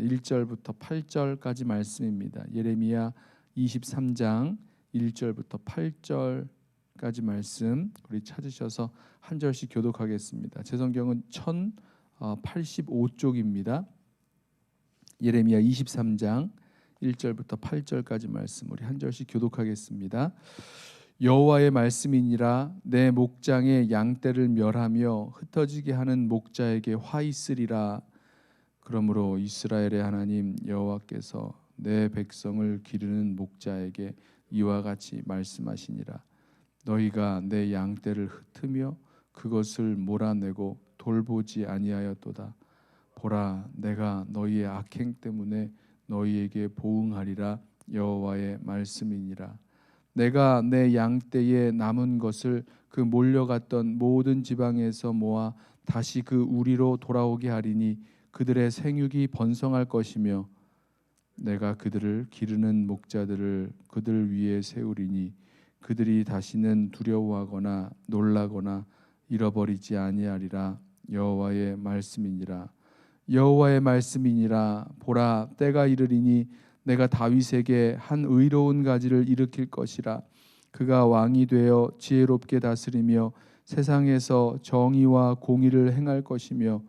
1절부터 8절까지 말씀입니다. 예레미야 23장 1절부터 8절까지 말씀 우리 찾으셔서 한 절씩 교독하겠습니다. 제 성경은 1085쪽입니다. 예레미야 23장 1절부터 8절까지 말씀 우리 한 절씩 교독하겠습니다. 여호와의 말씀이니라 내 목장의 양떼를 멸하며 흩어지게 하는 목자에게 화 있으리라 그러므로 이스라엘의 하나님 여호와께서 내 백성을 기르는 목자에게 이와 같이 말씀하시니라. 너희가 내 양떼를 흩으며 그것을 몰아내고 돌보지 아니하였도다. 보라 내가 너희의 악행 때문에 너희에게 보응하리라 여호와의 말씀이니라. 내가 내 양떼에 남은 것을 그 몰려갔던 모든 지방에서 모아 다시 그 우리로 돌아오게 하리니 그들의 생육이 번성할 것이며 내가 그들을 기르는 목자들을 그들 위에 세우리니 그들이 다시는 두려워하거나 놀라거나 잃어버리지 아니하리라 여호와의 말씀이니라. 여호와의 말씀이니라. 보라 때가 이르리니 내가 다윗에게 한 의로운 가지를 일으킬 것이라. 그가 왕이 되어 지혜롭게 다스리며 세상에서 정의와 공의를 행할 것이며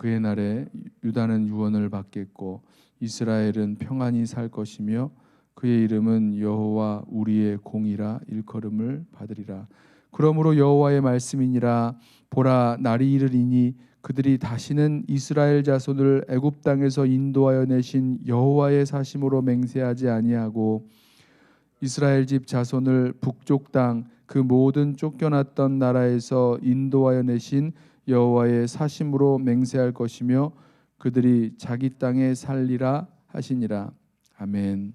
그, 그의 날에 유다는 유언을 받겠고 이스라엘은 평안히 살 것이며 그의 이름은 여호와 우리의 공이라 일컬음을 받으리라. 그러므로 여호와의 말씀이니라. 보라 날이 이르리니 그들이 다시는 이스라엘 자손을 애굽 땅에서 인도하여 내신 여호와의 사심으로 맹세하지 아니하고 이스라엘 집 자손을 북쪽 땅 그 모든 쫓겨났던 나라에서 인도하여 내신 여호와의 사심으로 맹세할 것이며 그들이 자기 땅에 살리라 하시니라 아멘.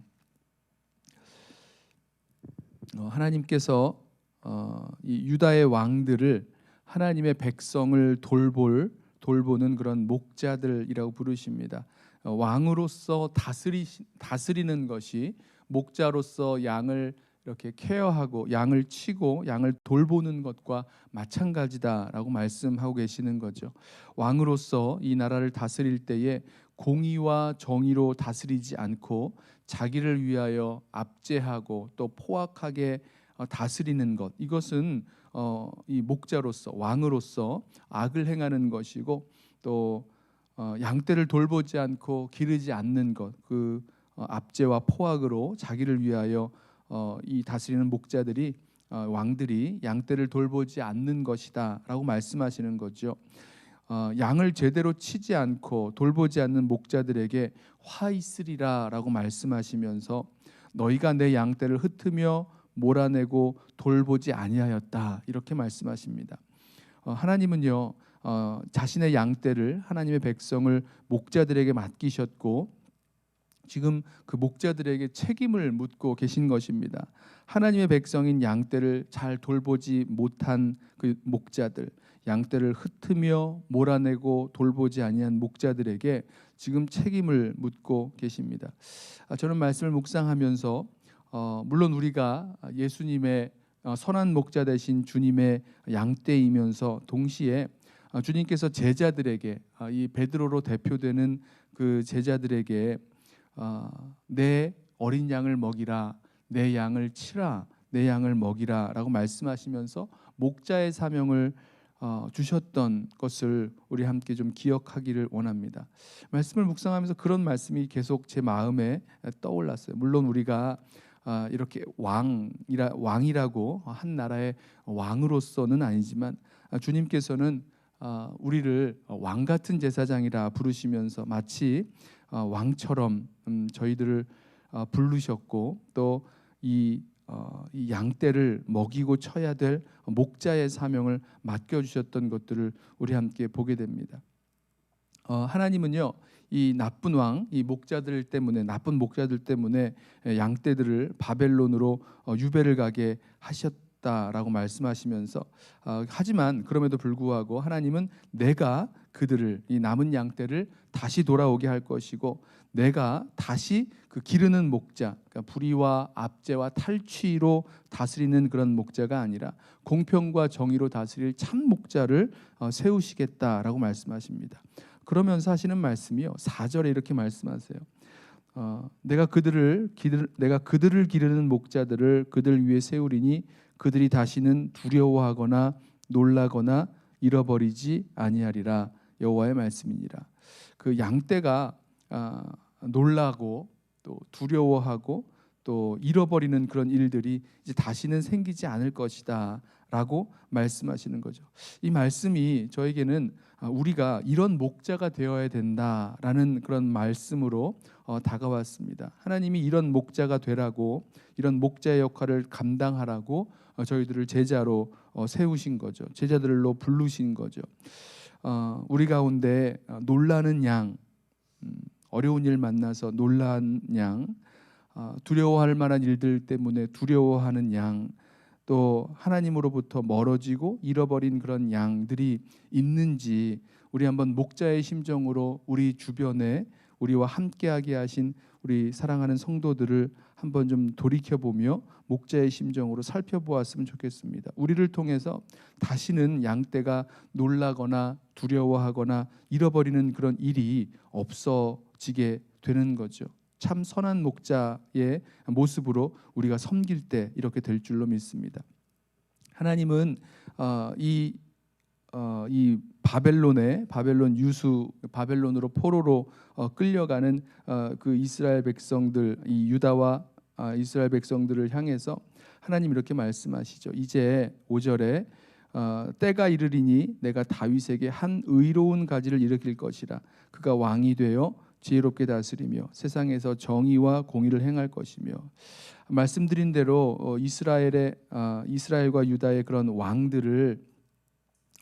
어, 하나님께서 어, 이 유다의 왕들을 하나님의 백성을 돌볼 돌보는 그런 목자들이라고 부르십니다. 어, 왕으로서 다스리 다스리는 것이 목자로서 양을 이렇게 케어하고 양을 치고 양을 돌보는 것과 마찬가지다라고 말씀하고 계시는 거죠. 왕으로서 이 나라를 다스릴 때에 공의와 정의로 다스리지 않고 자기를 위하여 압제하고 또 포악하게 어, 다스리는 것 이것은 어, 이 목자로서 왕으로서 악을 행하는 것이고 또 어, 양떼를 돌보지 않고 기르지 않는 것, 그 어, 압제와 포악으로 자기를 위하여 어, 이 다스리는 목자들이 어, 왕들이 양떼를 돌보지 않는 것이다라고 말씀하시는 거죠. 어, 양을 제대로 치지 않고 돌보지 않는 목자들에게 화 있으리라라고 말씀하시면서 너희가 내 양떼를 흩으며 몰아내고 돌보지 아니하였다 이렇게 말씀하십니다. 어, 하나님은요 어, 자신의 양떼를 하나님의 백성을 목자들에게 맡기셨고 지금 그 목자들에게 책임을 묻고 계신 것입니다. 하나님의 백성인 양떼를 잘 돌보지 못한 그 목자들, 양떼를 흩으며 몰아내고 돌보지 아니한 목자들에게 지금 책임을 묻고 계십니다. 아, 저는 말씀을 묵상하면서 어, 물론 우리가 예수님의 어, 선한 목자 되신 주님의 양떼이면서 동시에 어, 주님께서 제자들에게 어, 이 베드로로 대표되는 그 제자들에게 어, 내 어린 양을 먹이라 내 양을 치라 내 양을 먹이라라고 말씀하시면서 목자의 사명을 어, 주셨던 것을 우리 함께 좀 기억하기를 원합니다. 말씀을 묵상하면서 그런 말씀이 계속 제 마음에 떠올랐어요. 물론 우리가 아, 이렇게 왕이라 왕이라고 한 나라의 왕으로서는 아니지만 아, 주님께서는 아, 우리를 왕 같은 제사장이라 부르시면서 마치 왕처럼 음, 저희들을 부르셨고 또이 어, 이 양떼를 먹이고 쳐야 될 목자의 사명을 맡겨 주셨던 것들을 우리 함께 보게 됩니다. 어, 하나님은요 이 나쁜 왕, 이 목자들 때문에 나쁜 목자들 때문에 양떼들을 바벨론으로 어, 유배를 가게 하셨다라고 말씀하시면서 어, 하지만 그럼에도 불구하고 하나님은 내가 그들을 이 남은 양떼를 다시 돌아오게 할 것이고 내가 다시 그 기르는 목자, 그러니까 불의와 압제와 탈취로 다스리는 그런 목자가 아니라 공평과 정의로 다스릴 참 목자를 어, 세우시겠다라고 말씀하십니다. 그러면서 하시는 말씀이요. 4절에 이렇게 말씀하세요. 어, 내가 그들을 기르, 내가 그들을 기르는 목자들을 그들 위에 세우리니 그들이 다시는 두려워하거나 놀라거나 잃어버리지 아니하리라 여호와의 말씀이니라. 그 양떼가 아, 놀라고 또 두려워하고 또 잃어버리는 그런 일들이 이제 다시는 생기지 않을 것이다라고 말씀하시는 거죠. 이 말씀이 저에게는 아, 우리가 이런 목자가 되어야 된다라는 그런 말씀으로 어, 다가왔습니다. 하나님이 이런 목자가 되라고 이런 목자의 역할을 감당하라고 어, 저희들을 제자로 어, 세우신 거죠. 제자들로 부르신 거죠. 어, 우리 가운데 어, 놀라는 양, 음, 어려운 일 만나서 놀란 양, 어, 두려워할 만한 일들 때문에 두려워하는 양, 또 하나님으로부터 멀어지고 잃어버린 그런 양들이 있는지 우리 한번 목자의 심정으로 우리 주변에 우리와 함께하게 하신 우리 사랑하는 성도들을 한번 좀 돌이켜 보며 목자의 심정으로 살펴보았으면 좋겠습니다. 우리를 통해서 다시는 양떼가 놀라거나 두려워하거나 잃어버리는 그런 일이 없어지게 되는 거죠. 참 선한 목자의 모습으로 우리가 섬길 때 이렇게 될 줄로 믿습니다. 하나님은 어, 이, 어, 이 바벨론의 바벨론 유수 바벨론으로 포로로 어, 끌려가는 어, 그 이스라엘 백성들 이 유다와 아, 이스라엘 백성들을 향해서 하나님 이렇게 말씀하시죠. 이제 5절에 어, 때가 이르리니 내가 다윗에게 한 의로운 가지를 일으킬 것이라 그가 왕이 되어 지혜롭게 다스리며 세상에서 정의와 공의를 행할 것이며 말씀드린 대로 어, 이스라엘의 아, 이스라엘과 유다의 그런 왕들을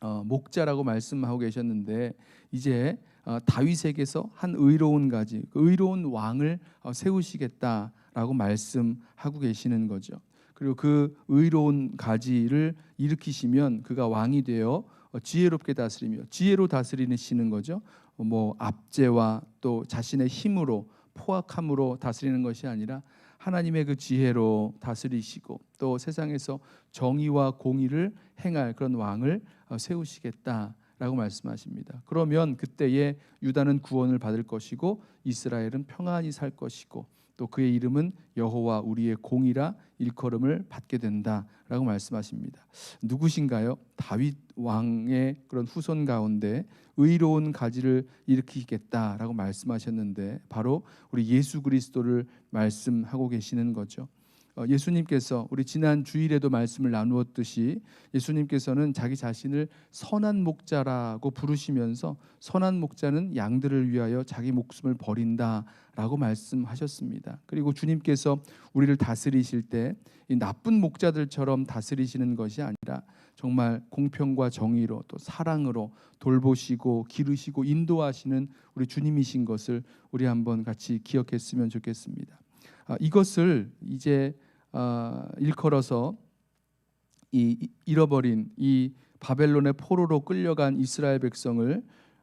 어, 목자라고 말씀하고 계셨는데 이제 어, 다윗에게서 한 의로운 가지, 그 의로운 왕을 어, 세우시겠다라고 말씀하고 계시는 거죠. 그리고 그 의로운 가지를 일으키시면 그가 왕이 되어 어, 지혜롭게 다스리며 지혜로 다스리시는 거죠. 어, 뭐 압제와 또 자신의 힘으로 포악함으로 다스리는 것이 아니라 하나님의 그 지혜로 다스리시고 또 세상에서 정의와 공의를 행할 그런 왕을 어, 세우시겠다라고 말씀하십니다. 그러면 그때에 유다는 구원을 받을 것이고 이스라엘은 평안히 살 것이고 또 그의 이름은 여호와 우리의 공이라 일컬음을 받게 된다라고 말씀하십니다. 누구신가요? 다윗 왕의 그런 후손 가운데 의로운 가지를 일으키겠다라고 말씀하셨는데 바로 우리 예수 그리스도를 말씀하고 계시는 거죠. 어, 예수님께서 우리 지난 주일에도 말씀을 나누었듯이 예수님께서는 자기 자신을 선한 목자라고 부르시면서 선한 목자는 양들을 위하여 자기 목숨을 버린다라고 말씀하셨습니다. 그리고 주님께서 우리를 다스리실 때이 나쁜 목자들처럼 다스리시는 것이 아니라 정말 공평과 정의로 또 사랑으로 돌보시고 기르시고 인도하시는 우리 주님이신 것을 우리 한번 같이 기억했으면 좋겠습니다. 아, 이것을 이제 아, 일컬어서 이 이- 잃어버린 이 바벨론의 포로로 끌려간 이스라엘 백성을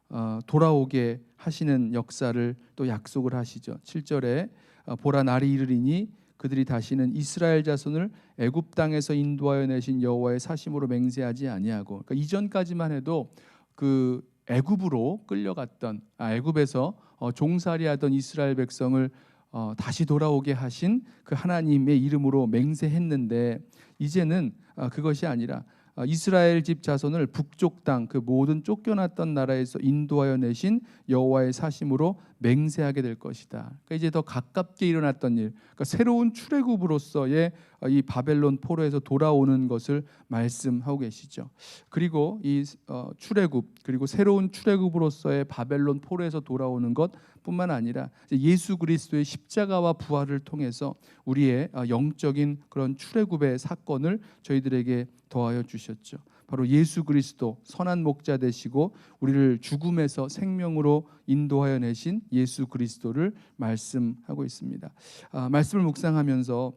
어, 돌아오게 하시는 역사를 또 약속을 하시죠. 7절에 어, 보라 날이 이르리니 그들이 다시는 이스라엘 자손을 애굽 땅에서 인도하여 내신 여호와의 사심으로 맹세하지 아니하고 그러니까 이전까지만 해도 그 애굽으로 끌려갔던 아, 애굽에서 어, 종살이하던 이스라엘 백성을 어, 다시 돌아오게 하신 그 하나님의 이름으로 맹세했는데 이제는 어, 그것이 아니라 어, 이스라엘 집 자손을 북쪽 땅 그 모든 쫓겨났던 나라에서 인도하여 내신 여호와의 사심으로 맹세하게 될 것이다. 그러니까 이제 더 가깝게 일어났던 일, 그러니까 새로운 출애굽으로서의 어, 이 바벨론 포로에서 돌아오는 것을 말씀하고 계시죠. 그리고 이 어, 출애굽 그리고 새로운 출애굽으로서의 바벨론 포로에서 돌아오는 것 뿐만 아니라 예수 그리스도의 십자가와 부활을 통해서 우리의 어, 영적인 그런 출애굽의 사건을 저희들에게 더하여 주셨죠. 바로 예수 그리스도 선한 목자 되시고 우리를 죽음에서 생명으로 인도하여 내신 예수 그리스도를 말씀하고 있습니다. 아, 말씀을 묵상하면서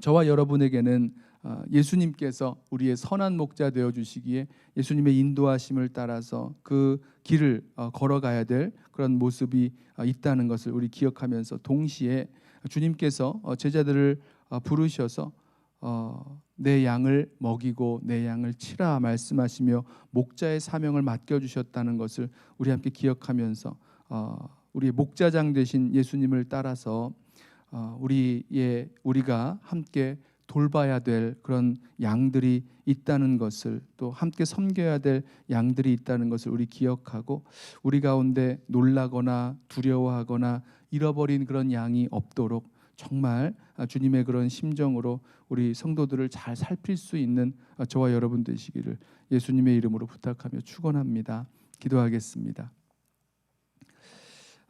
저와 여러분에게는 아, 예수님께서 우리의 선한 목자 되어 주시기에 예수님의 인도하심을 따라서 그 길을 어, 걸어가야 될 그런 모습이 아, 있다는 것을 우리 기억하면서 동시에 주님께서 어, 제자들을 어, 부르셔서 어, 내 양을 먹이고 내 양을 치라 말씀하시며 목자의 사명을 맡겨 주셨다는 것을 우리 함께 기억하면서 어, 우리의 목자장 되신 예수님을 따라서 어, 우리의 우리가 함께 돌봐야 될 그런 양들이 있다는 것을 또 함께 섬겨야 될 양들이 있다는 것을 우리 기억하고 우리 가운데 놀라거나 두려워하거나 잃어버린 그런 양이 없도록 정말 주님의 그런 심정으로 우리 성도들을 잘 살필 수 있는 저와 여러분 되시기를 예수님의 이름으로 부탁하며 축원합니다. 기도하겠습니다.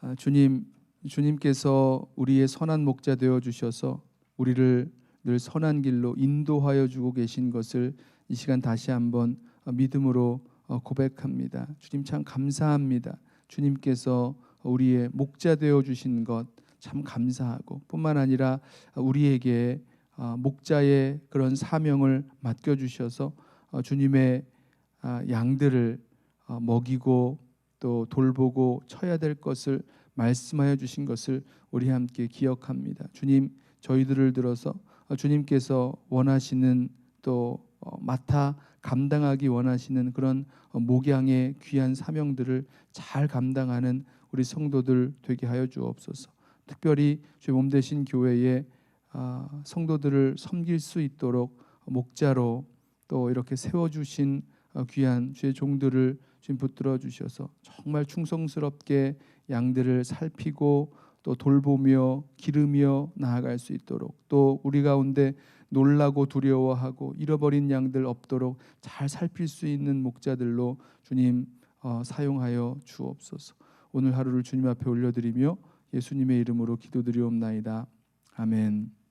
아, 주님, 주님께서 우리의 선한 목자 되어 주셔서 우리를 늘 선한 길로 인도하여 주고 계신 것을 이 시간 다시 한번 믿음으로 어, 고백합니다. 주님 참 감사합니다. 주님께서 우리의 목자 되어 주신 것 참 감사하고 뿐만 아니라 우리에게 어, 목자의 그런 사명을 맡겨 주셔서 어, 주님의 아, 양들을 먹이고 또 돌보고 쳐야 될 것을 말씀하여 주신 것을 우리 함께 기억합니다. 주님 저희들을 들어서 주님께서 원하시는 또 어, 맡아 감당하기 원하시는 그런 어, 목양의 귀한 사명들을 잘 감당하는 우리 성도들 되게 하여 주옵소서. 특별히 주의 몸 되신 교회에 아, 성도들을 섬길 수 있도록 목자로 또 이렇게 세워 주신 어, 귀한 주의 종들을 지금 붙들어 주셔서 정말 충성스럽게 양들을 살피고 또 돌보며 기르며 나아갈 수 있도록 또 우리 가운데 놀라고 두려워하고 잃어버린 양들 없도록 잘 살필 수 있는 목자들로 주님 어, 사용하여 주옵소서. 오늘 하루를 주님 앞에 올려드리며 예수님의 이름으로 기도드리옵나이다. 아멘.